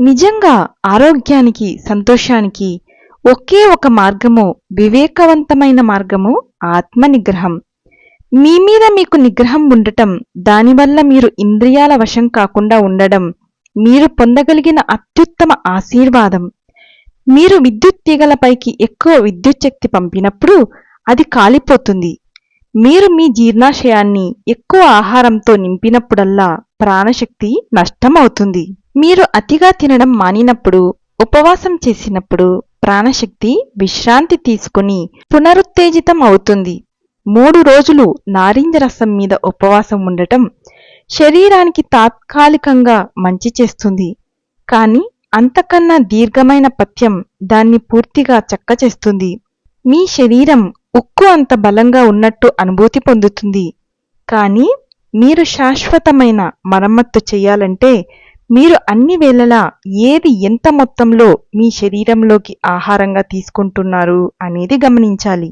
నిజంగా ఆరోగ్యానికి సంతోషానికి ఒకే ఒక మార్గము వివేకవంతమైన మార్గము ఆత్మ నిగ్రహం మీ మీద మీకు నిగ్రహం ఉండటం దానివల్ల మీరు ఇంద్రియాల వశం కాకుండా ఉండడం మీరు పొందగలిగిన అత్యుత్తమ ఆశీర్వాదం. మీరు విద్యుత్ తీగలపైకి ఎక్కువ విద్యుత్ శక్తి పంపినప్పుడు అది కాలిపోతుంది. మీరు మీ జీర్ణాశయాన్ని ఎక్కువ ఆహారంతో నింపినప్పుడల్లా ప్రాణశక్తి నష్టమవుతుంది. మీరు అతిగా తినడం మానినప్పుడు ఉపవాసం చేసినప్పుడు ప్రాణశక్తి విశ్రాంతి తీసుకుని పునరుత్తేజితం అవుతుంది. మూడు రోజులు నారింజ రసం మీద ఉపవాసం ఉండటం శరీరానికి తాత్కాలికంగా మంచి చేస్తుంది. కానీ అంతకన్నా దీర్ఘమైన పథ్యం దాన్ని పూర్తిగా చక్కచేస్తుంది. మీ శరీరం ఉక్కు అంత బలంగా ఉన్నట్టు అనుభూతి పొందుతుంది. కానీ మీరు శాశ్వతమైన మరమ్మత్తు చేయాలంటే మీరు అన్ని వేళలా ఏది ఎంత మొత్తంలో మీ శరీరంలోకి ఆహారంగా తీసుకుంటున్నారు అనేది గమనించాలి.